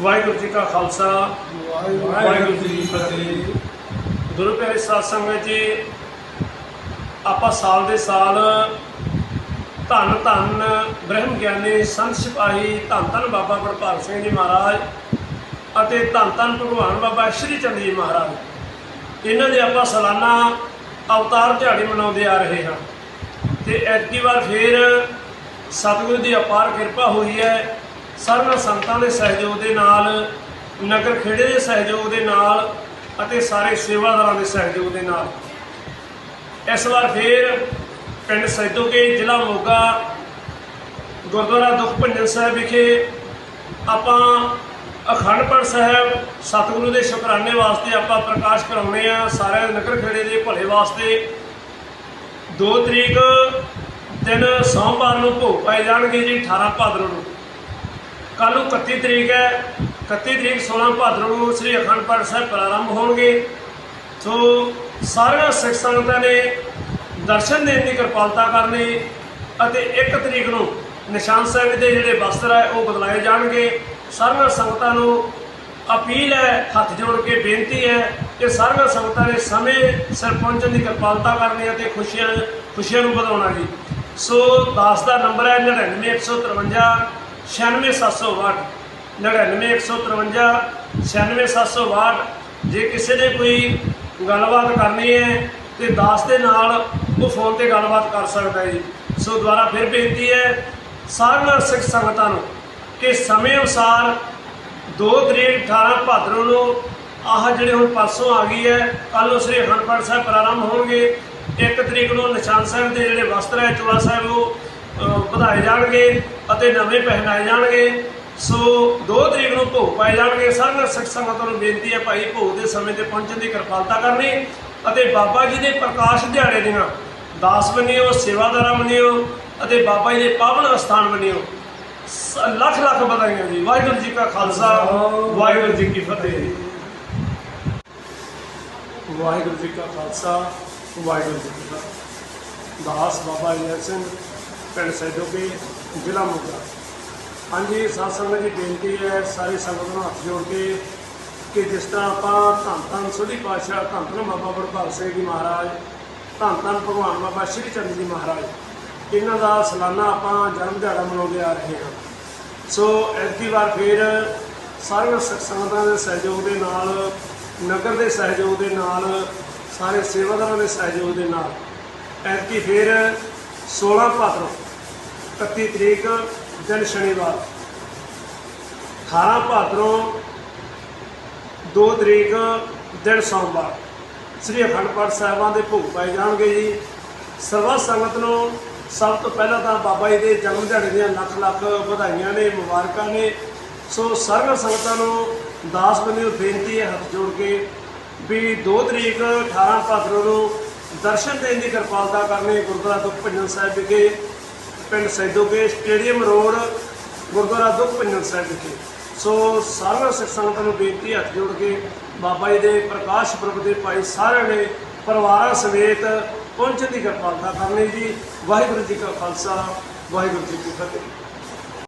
ਵਾਹਿਗੁਰੂ ਜੀ ਕਾ ਖਾਲਸਾ, ਵਾਹਿਗੁਰੂ ਜੀ ਕੀ ਫਤਿਹ। ਗੁਰੂ ਪਿਆਰੇ ਸਾਧ ਸੰਗਤ ਜੀ, ਆਪਾਂ ਸਾਲ ਦੇ ਸਾਲ ਧੰਨ ਧੰਨ ਬ੍ਰਹਮ ਗਿਆਨੀ ਸੰਤ ਸਿਪਾਹੀ ਧੰਨ ਧੰਨ ਬਾਬਾ ਗੁਰਪਾਲ ਸਿੰਘ ਜੀ ਮਹਾਰਾਜ ਅਤੇ ਧੰਨ ਧੰਨ ਭਗਵਾਨ ਬਾਬਾ ਸ਼੍ਰੀ ਚੰਦ ਜੀ ਮਹਾਰਾਜ। ਇਹਨਾਂ ਦੇ ਆਪਾਂ ਸਾਲਾਨਾ ਅਵਤਾਰ ਦਿਹਾੜੀ ਮਨਾਉਂਦੇ ਆ ਰਹੇ ਹਾਂ। ਤੇ ਐਤਕੀ ਵਾਰ ਫੇਰ ਸਤਿਗੁਰੂ ਦੀ ਅਪਾਰ ਕਿਰਪਾ ਹੋਈ ਹੈ ਸਾਰੀਆਂ ਸੰਤਾਂ ਦੇ ਸਹਿਯੋਗ ਦੇ ਨਾਲ, ਨਗਰ ਖੇੜੇ ਦੇ ਸਹਿਯੋਗ ਦੇ ਨਾਲ ਅਤੇ ਸਾਰੇ ਸੇਵਾਦਾਰਾਂ ਦੇ ਸਹਿਯੋਗ ਦੇ ਨਾਲ। ਇਸ ਵਾਰ ਫੇਰ ਪਿੰਡ ਸੈਦੋਕੇ, ਜ਼ਿਲ੍ਹਾ ਮੋਗਾ, ਗੁਰਦੁਆਰਾ ਦੁਖ ਭੰਜਨ ਸਾਹਿਬ ਵਿਖੇ ਆਪਾਂ ਅਖੰਡ ਪਾਠ ਸਾਹਿਬ, ਸਤਿਗੁਰੂ ਦੇ ਸ਼ੁਕਰਾਨੇ ਵਾਸਤੇ ਆਪਾਂ ਪ੍ਰਕਾਸ਼ ਕਰਾਉਣੇ ਆ ਸਾਰੇ ਨਗਰ ਖੇੜੇ ਦੇ ਭਲੇ ਵਾਸਤੇ। 2 ਤਰੀਕ ਦਿਨ ਸੋਮਵਾਰ ਨੂੰ ਭੋਗ ਪਾਏ ਜਾਣਗੇ ਜੀ 18 ਭਾਦਰੋਂ ਨੂੰ। ਕੱਲ ਨੂੰ 31 ਤਰੀਕ ਹੈ। 31 ਤਰੀਕ 16 ਭਾਦਰੋਂ ਨੂੰ ਸ੍ਰੀ ਅਖੰਡ ਪਾਠ ਸਾਹਿਬ ਪ੍ਰਾਰੰਭ ਹੋਣਗੇ। ਸੋ ਸਾਰੀਆਂ ਸਿੱਖ ਸੰਗਤਾਂ ਨੇ ਦਰਸ਼ਨ ਦੇਣ ਦੀ ਕਿਰਪਾਲਤਾ ਕਰਨੀ ਅਤੇ 1 ਤਰੀਕ ਨੂੰ ਨਿਸ਼ਾਨ ਸਾਹਿਬ ਦੇ ਜਿਹੜੇ ਵਸਤਰ ਹੈ ਉਹ ਬਦਲਾਏ ਜਾਣਗੇ। ਸਾਰੀਆਂ ਸੰਗਤਾਂ ਨੂੰ ਅਪੀਲ ਹੈ, ਹੱਥ ਜੋੜ ਕੇ ਬੇਨਤੀ ਹੈ ਕਿ ਸਾਰੀਆਂ ਸੰਗਤਾਂ ਨੇ ਸਮੇਂ ਸਿਰ ਪਹੁੰਚਣ ਦੀ ਕਿਰਪਾਲਤਾ ਕਰਨੀ ਅਤੇ ਖੁਸ਼ੀਆਂ ਖੁਸ਼ੀਆਂ ਨੂੰ ਵਧਾਉਣਾ ਜੀ। ਸੋ ਦਾਸ ਦਾ ਨੰਬਰ ਹੈ 99153 96762 99153 96762 ਜੇ ਕਿਸੇ ਨੇ ਕੋਈ ਗੱਲਬਾਤ ਕਰਨੀ ਹੈ ਤੇ ਦਾਸ ਦੇ ਨਾਲ ਉਹ ਫੋਨ ਤੇ ਗੱਲਬਾਤ ਕਰ ਸਕਦਾ ਹੈ ਜੀ। ਸੋ ਦੁਬਾਰਾ ਫਿਰ ਬੇਨਤੀ ਹੈ ਸਾਰੀਆਂ ਸਿੱਖ ਸੰਗਤਾਂ ਨੂੰ ਕਿ ਸਮੇਂ ਅਨੁਸਾਰ 2 ਤਰੀਕ 18 ਭਾਦਰੋਂ ਨੂੰ ਆਹ ਜਿਹੜੇ ਹੁਣ ਪਰਸੋਂ ਆ ਗਈ ਹੈ ਕੱਲ ਨੂੰ ਸ੍ਰੀ ਅਖੰਡ ਸਾਹਿਬ ਪ੍ਰਾਰੰਭ ਹੋਣਗੇ। 1 ਤਰੀਕ ਨੂੰ ਨਿਸ਼ਾਨ ਸਾਹਿਬ ਦੇ ਜਿਹੜੇ ਵਸਤਰ ਹੈ, ਚੋਲਾ ਸਾਹਿਬ, ਉਹ ਵਧਾਏ ਜਾਣਗੇ ਅਤੇ ਨਵੇਂ ਪਹਿਨਾਏ ਜਾਣਗੇ। ਸੋ 2 ਤਰੀਕ ਨੂੰ ਭੋਗ ਪਾਏ ਜਾਣਗੇ। ਸਾਰੀਆਂ ਸਿੱਖ ਸੰਗਤਾਂ ਨੂੰ ਬੇਨਤੀ ਹੈ ਭਾਈ, ਭੋਗ ਦੇ ਸਮੇਂ ਤੇ ਪਹੁੰਚਣ ਦੀ ਕਿਰਪਾਲਤਾ ਕਰਨੀ ਅਤੇ ਬਾਬਾ ਜੀ ਦੇ ਪ੍ਰਕਾਸ਼ ਦਿਹਾੜੇ ਦੀਆਂ ਦਾਸ ਬਣਿਓ ਸੇਵਾਦਾਰਾਂ ਬਣਿਓ ਅਤੇ ਬਾਬਾ ਜੀ ਦੇ ਪਾਵਨ ਅਸਥਾਨ ਬਣਿਓ ਸ- ਲੱਖ ਲੱਖ ਵਧਾਈਆਂ ਜੀ। ਵਾਹਿਗੁਰੂ ਜੀ ਕਾ ਖਾਲਸਾ, ਵਾਹਿਗੁਰੂ ਜੀ ਕੀ ਫਤਿਹ। ਵਾਹਿਗੁਰੂ ਜੀ ਕਾ ਖਾਲਸਾ, ਵਾਹਿਗੁਰੂ ਜੀ ਕੀ ਫਤਿਹ। ਦਾਸ ਬਾਬਾ ਜੈ ਸਿੰਘ ਪਿੰਡ ਸੈਦੋਕੇ ਜ਼ਿਲ੍ਹਾ ਮੋਗਾ। ਹਾਂਜੀ ਸਾਧ ਸੰਗਤ ਦੀ ਬੇਨਤੀ ਹੈ ਸਾਰੀ ਸੰਗਤ ਨੂੰ ਹੱਥ ਜੋੜ ਕੇ ਕਿ ਜਿਸ ਤਰ੍ਹਾਂ ਆਪਾਂ ਧੰਨ ਧੰਨ ਸੋਢੀ ਪਾਤਸ਼ਾਹ, ਧੰਨ ਧੰਨ ਬਾਬਾ ਗੁਰਪਾਲ ਸਿੰਘ ਜੀ ਮਹਾਰਾਜ, ਧੰਨ ਧੰਨ ਭਗਵਾਨ ਬਾਬਾ ਸ਼੍ਰੀ ਚੰਦ ਜੀ ਮਹਾਰਾਜ, ਇਹਨਾਂ ਦਾ ਸਾਲਾਨਾ ਆਪਾਂ ਜਨਮ ਦਿਹਾੜਾ ਮਨਾਉਂਦੇ ਆ ਰਹੇ ਹਾਂ। ਸੋ ਐਤਕੀ ਵਾਰ ਫਿਰ ਸਾਰੀਆਂ ਸਿੱਖ ਸੰਗਤਾਂ ਦੇ ਸਹਿਯੋਗ ਦੇ ਨਾਲ, ਨਗਰ ਦੇ ਸਹਿਯੋਗ ਦੇ ਨਾਲ, ਸਾਰੇ ਸੇਵਾਦਾਰਾਂ ਦੇ ਸਹਿਯੋਗ ਦੇ ਨਾਲ, ਐਤਕੀ ਫਿਰ 16 ਭਾਦਰੋਂ 31 ਤਰੀਕ, ਦਿਨ ਸ਼ਨੀਵਾਰ। 18 ਭਾਦਰੋਂ 2 ਤਰੀਕ, ਦਿਨ ਸੋਮਵਾਰ। ਸ੍ਰੀ ਅਖੰਡ ਪਾਠ ਸਾਹਿਬਾਂ ਦੇ ਭੋਗ ਪਾਏ ਜਾਣਗੇ ਜੀ। ਸਰਵਾ ਸੰਗਤ ਨੂੰ ਸਭ ਤੋਂ ਪਹਿਲਾਂ ਤਾਂ ਬਾਬਾ ਜੀ ਦੇ ਜਨਮ ਦਿਹਾੜੇ ਦੀਆਂ ਲੱਖ ਲੱਖ ਵਧਾਈਆਂ ਨੇ, ਮੁਬਾਰਕਾਂ ਨੇ। ਸੋ ਸਾਰੀਆਂ ਸੰਗਤਾਂ ਨੂੰ ਦਾਸ ਬੰਦਿਓ, ਬੇਨਤੀ ਹੈ ਹੱਥ ਜੋੜ ਕੇ ਵੀ 2 ਤਰੀਕ 18 ਭਾਦਰੋਂ ਨੂੰ ਦਰਸ਼ਨ ਦੇਣ ਦੀ ਕਿਰਪਾਲਤਾ ਕਰਨੀ ਗੁਰਦੁਆਰਾ ਤੋਂ ਭੰਜਨ ਸਾਹਿਬ ਵਿਖੇ। ਪਿੰਡ ਸੈਦੋਕੇ ਸਟੇਡੀਅਮ ਰੋਡ, ਗੁਰਦੁਆਰਾ ਦੁੱਖ ਭੰਜਨ ਸਾਹਿਬ ਵਿਖੇ। ਸੋ ਸਾਰੀਆਂ ਸਿੱਖ ਸੰਗਤਾਂ ਨੂੰ ਬੇਨਤੀ ਹੱਥ ਜੋੜ ਕੇ ਬਾਬਾ ਜੀ ਦੇ ਪ੍ਰਕਾਸ਼ ਪੁਰਬ ਦੇ ਭਾਈ ਸਾਰਿਆਂ ਨੇ ਪਰਿਵਾਰਾਂ ਸਮੇਤ ਪਹੁੰਚਣ ਦੀ ਕਿਰਪਾਲਤਾ ਕਰਨੀ ਜੀ। ਵਾਹਿਗੁਰੂ ਜੀ ਕਾ ਖਾਲਸਾ, ਵਾਹਿਗੁਰੂ ਜੀ ਕੀ ਫਤਿਹ।